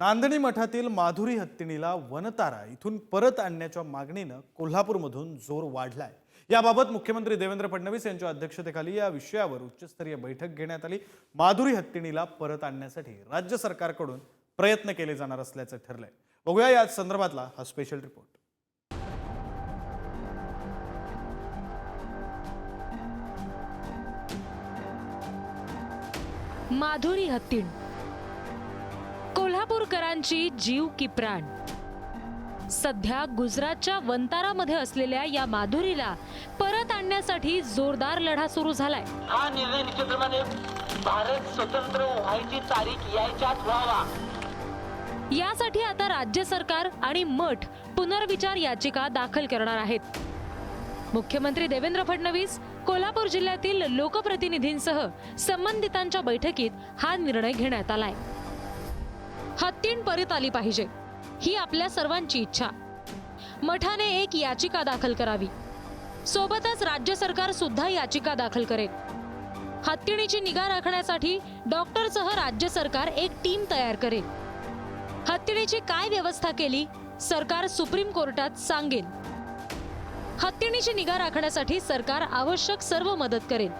नांदणी मठातील माधुरी हत्तीणीला वनतारा इथून परत आणण्याच्या मागणीनं कोल्हापूरमधून जोर वाढलाय. याबाबत मुख्यमंत्री देवेंद्र फडणवीस यांच्या अध्यक्षतेखाली या विषयावर उच्चस्तरीय बैठक घेण्यात आली. माधुरी हत्तीणीला परत आणण्यासाठी राज्य सरकारकडून प्रयत्न केले जाणार असल्याचं ठरलंय. बघूया या संदर्भातला हा स्पेशल रिपोर्ट माधुरी हत्तीण कोल्हापूरकरांची जीव की प्राण. सध्या गुजरातच्या वंतारामध्ये असलेल्या या माधुरीला परत आणण्यासाठी जोरदार लढा सुरू झालाय. हा निर्णय निश्चितप्रमाणे भारत स्वतंत्र व्हायची तारीख यायच्याच व्हावा. यासाठी आता राज्य सरकार आणि मठ पुनर्विचार याचिका दाखल करणार आहेत. मुख्यमंत्री देवेंद्र फडणवीस कोल्हापूर जिल्ह्यातील लोकप्रतिनिधींसह संबंधितांच्या बैठकीत हा निर्णय घेण्यात आलाय. हत्तीण परत आली पाहिजे. ही आपल्या सर्वांची इच्छा. मठाने एक याचिका दाखल करावी. सोबतच राज्य सरकार सुद्धा याचिका दाखल करेल. हत्तीणीची निगा राखण्यासाठी डॉक्टरसह राज्य सरकार एक टीम तयार करेल. हत्तीणीची काय व्यवस्था केली सरकार सुप्रीम कोर्टात सांगेल. हत्तीणीची निगा राखण्यासाठी सरकार आवश्यक सर्व मदत करेल.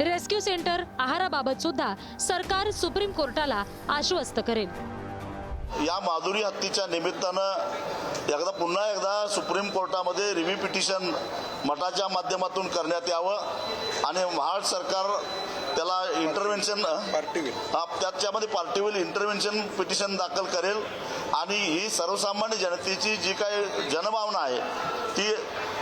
रेस्क्यू सेंटर आहाराबाबत सुद्धा सरकार सुप्रीम कोर्टाला आश्वस्त करेल. या माधुरी हत्तीच्या निमित्तानं एकदा पुन्हा एकदा सुप्रीम कोर्टामध्ये रिव्ह्यू पिटिशन मठाच्या माध्यमातून करण्यात यावं आणि महाराष्ट्र सरकार त्याला इंटरव्हेन्शन त्याच्यामध्ये पार्टीवेल इंटरव्हेन्शन पिटिशन दाखल करेल. आणि ही सर्वसामान्य जनतेची जी काही जनभावना आहे ती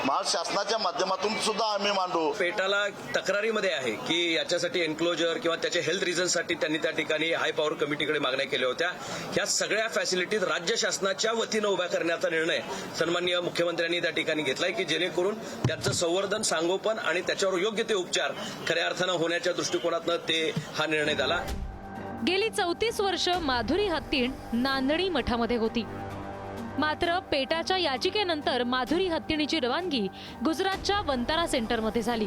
महाराष्ट्र शासनाच्या माध्यमातून सुद्धा आम्ही मांडू. पेटाला तक्रारीमध्ये आहे की याच्यासाठी एन्क्लोजर किंवा त्याच्या हेल्थ रिझनसाठी त्यांनी त्या ठिकाणी हाय पॉवर कमिटीकडे मागण्या केल्या होत्या. ह्या सगळ्या फॅसिलिटीज राज्य शासनाच्या वतीनं उभ्या करण्याचा निर्णय सन्माननीय मुख्यमंत्र्यांनी त्या ठिकाणी घेतलाय की जेणेकरून त्याचं संवर्धन सांगोपन आणि त्याच्यावर योग्य ते उपचार खऱ्या अर्थानं होण्याच्या दृष्टिकोनातनं ते हा निर्णय झाला. गेली चौतीस वर्ष माधुरी हत्तीण नांदणी मठामध्ये होती. मात्र पेटाच्या याचिकेनंतर माधुरी हत्तीणीची रवानगी गुजरातच्या वंतारा सेंटरमध्ये झाली.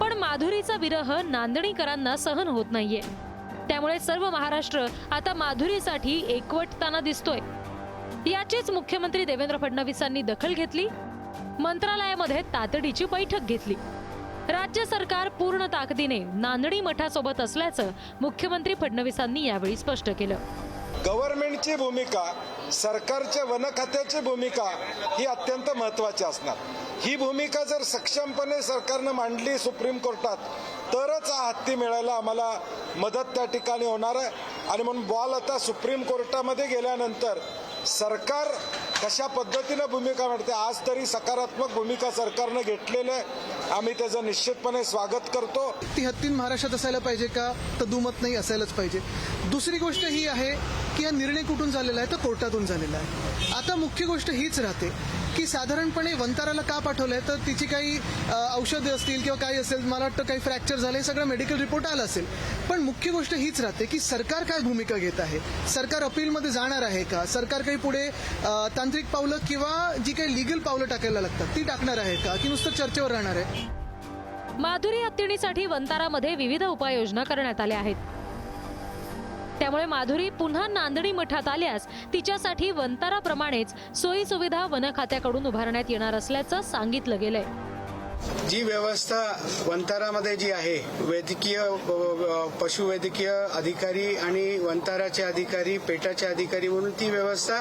पण माधुरीचा विरह नांदणीकरांना सहन होत नाहीये. त्यामुळे सर्व महाराष्ट्र आता माधुरीसाठी एकवटताना दिसतोय. याचीच मुख्यमंत्री देवेंद्र फडणवीसांनी दखल घेतली. मंत्रालयामध्ये तातडीची बैठक घेतली. राज्य सरकार पूर्ण ताकदीने नांदणी मठासोबत असल्याचं मुख्यमंत्री फडणवीसांनी यावेळी स्पष्ट केलं. गव्हर्नमेंटची भूमिका सरकारच्या वन खात्याची भूमिका ही अत्यंत महत्वाची असणार. ही भूमिका जर सक्षमपणे सरकारनं मांडली सुप्रीम कोर्टात तरच हा हत्ती मिळायला आम्हाला मदत त्या ठिकाणी होणार आहे. आणि म्हणून बॉल आता सुप्रीम कोर्टामध्ये गेल्यानंतर सरकार कशा पद्धतीनं भूमिका मांडते आज तरी सकारात्मक भूमिका सरकारनं घेतलेली आहे. आम्ही त्याचं निश्चितपणे स्वागत करतो. ती हत्तीन महाराष्ट्रात असायला पाहिजे का? तर दुमत नाही असायलाच पाहिजे. दुसरी गोष्ट ही आहे की हा निर्णय कुठून झालेला आहे? तर कोर्टातून झालेला आहे. आता मुख्य गोष्ट हीच राहते की साधारणपणे वंताराला का पाठवलंय? तर तिची काही औषधे असतील किंवा काही असेल मला वाटतं काही फ्रॅक्चर झालं हे सगळं मेडिकल रिपोर्ट आला असेल. पण मुख्य गोष्ट हीच राहते की सरकार काय भूमिका घेत आहे? सरकार अपीलमध्ये जाणार आहे का? सरकार काही पुढे तांत्रिक पावलं किंवा जी काही लिगल पावलं टाकायला लागतात ती टाकणार आहे का? की नुसतं चर्चेवर राहणार आहे माधुरी हत्तीणीसाठी वंतारामध्ये विविध उपाययोजना करण्यात आल्या आहेत. त्यामुळे माधुरी पुन्हा नांदणी मठात आल्यास तिच्यासाठी वंताराप्रमाणेच सोयी सुविधा वन खात्याकडून उभारण्यात येणार असल्याचं सांगितलं गेलंय. जी व्यवस्था वंतारामध्ये जी आहे वैद्यकीय पशुवैद्यकीय अधिकारी आणि वंताराचे अधिकारी पेटाचे अधिकारी म्हणून ती व्यवस्था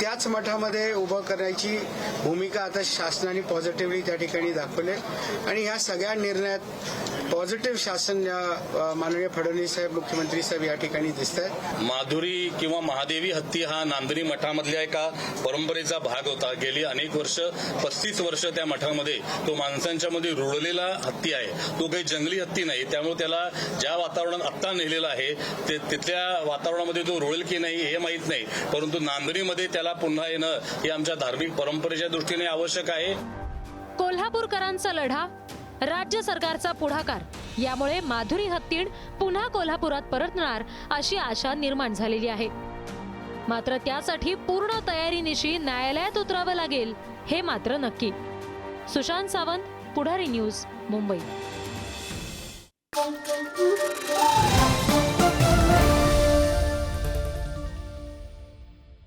त्याच मठामध्ये उभं करण्याची भूमिका आता शासनाने पॉझिटिव्हली त्या ठिकाणी दाखवली आहे. आणि ह्या सगळ्या निर्णयात पॉझिटिव्ह शासन या माननीय फडणवीस साहेब मुख्यमंत्री साहेब या ठिकाणी दिसत आहेत माधुरी किंवा महादेवी हत्ती हा नांदणी मठामधल्या एका परंपरेचा भाग होता गेली अनेक वर्ष पस्तीस वर्ष त्या मठामध्ये तो माणसांच्या त्यांच्यामध्ये रुळलेला हत्ती आहे. तो काही जंगली हत्ती नाही. त्यामुळे त्याला ज्या वातावरणात आत्ता नेलेला आहे ते तिथल्या वातावरणामध्ये तो रुळेल की नाही हे माहीत नाही. परंतु नांदणीमध्ये त्याला पुन्हा येणं हे आमच्या धार्मिक परंपरेच्या दृष्टीने आवश्यक आहे. कोल्हापूरकरांचा लढा राज्य सरकारचा पुढाकार. यामुळे माधुरी हत्तीण पुन्हा कोल्हापुरात परतणार अशी आशा निर्माण झालेली आहे. मात्र त्यासाठी पूर्ण तयारीनिशी न्यायालयात उतरावं लागेल हे मात्र नक्की. सुशांत सावंत पुढारी न्यूज मुंबई.